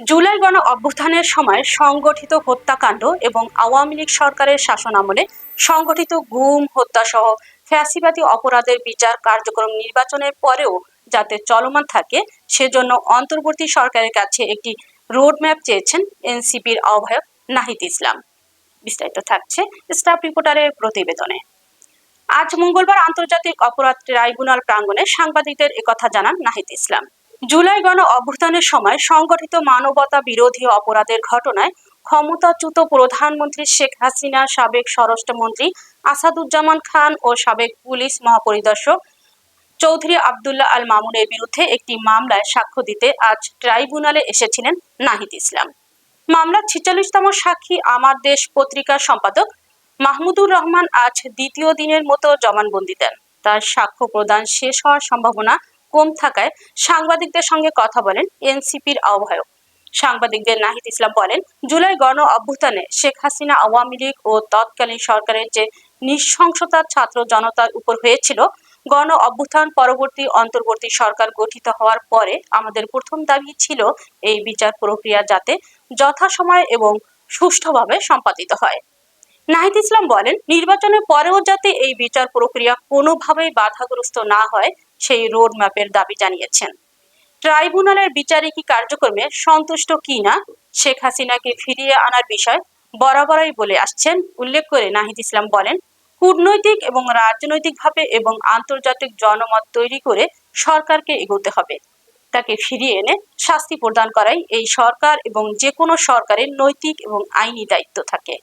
জুলাই গণ অভ্যুত্থানের সময় সংগঠিত হত্যাকাণ্ড এবং আওয়ামী লীগ সরকারের শাসনামলে সংগঠিত গুম, হত্যা সহ ফ্যাসিবাদী অপরাধের বিচার কার্যক্রম নির্বাচনের পরেও যাতে চলমান থাকে, সেজন্য অন্তর্বর্তী সরকারের কাছে একটি রোডম্যাপ চেয়েছেন এনসিপির আহ্বায়ক নাহিদ ইসলাম। বিস্তারিত থাকছে স্টাফ রিপোর্টারের প্রতিবেদনে। আজ মঙ্গলবার আন্তর্জাতিক অপরাধ ট্রাইব্যুনাল প্রাঙ্গণে সাংবাদিকদের একথা জানান নাহিদ ইসলাম। জুলাই গণ অভ্যুত্থানের সময় সংগঠিত মানবতা বিরোধী অপরাধের ঘটনায় ক্ষমতাচ্যুত প্রধানমন্ত্রী শেখ হাসিনা সাবেক স্বরাষ্ট্রমন্ত্রী আসাদুজ্জামান খান ও সাবেক পুলিশ মহাপরিদর্শক চৌধুরী আবদুল্লাহ আল মামুনের বিরুদ্ধে একটি মামলায় সাক্ষ্য দিতে আজ ট্রাইব্যুনালে এসেছিলেন নাহিদ ইসলাম। মামলার ছিচল্লিশতম সাক্ষী আমার দেশ পত্রিকার সম্পাদক মাহমুদুর রহমান আজ দ্বিতীয় দিনের মতো জবানবন্দি দেন। তার সাক্ষ্য প্রদান শেষ হওয়ার সম্ভাবনা কম থাকায় সাংবাদিকদের সঙ্গে কথা বলেন এনসিপির আহ্বায়ক। সাংবাদিকদের নাহিদ ইসলাম বলেন, জুলাই গণ অভ্যুত্থানে শেখ হাসিনা, আওয়ামী লীগ ও তৎকালীন সরকারের যে নৃশংসতার ছাত্র জনতার উপর হয়েছিল, গণ অভ্যুত্থান পরবর্তী অন্তর্বর্তী সরকার গঠিত হওয়ার পরে আমাদের প্রথম দাবি ছিল এই বিচার প্রক্রিয়া যাতে যথাসময়ে এবং সুষ্ঠুভাবে সম্পাদিত হয়। নাহিদ ইসলাম বলেন, নির্বাচনের পরেও যাতে এই বিচার প্রক্রিয়া কোনোভাবেই বাধাগ্রস্ত না হয়, সেই রোড ম্যাপের দাবি জানিয়েছেন। ট্রাইব্যুনালের বিচারিকী কার্যক্রমে সন্তুষ্ট কি না, শেখ হাসিনাকে ফিরিয়ে আনার বিষয় বরাবরই বলে আসছেন, উল্লেখ করে নাহিদ ইসলাম বলেন, কূটনৈতিক এবং রাজনৈতিকভাবে এবং আন্তর্জাতিক জনমত তৈরি করে সরকারকে এগোতে হবে। তাকে ফিরিয়ে এনে শাস্তি প্রদান করাই এই সরকার এবং যে কোনো সরকারের নৈতিক এবং আইনি দায়িত্ব থাকে।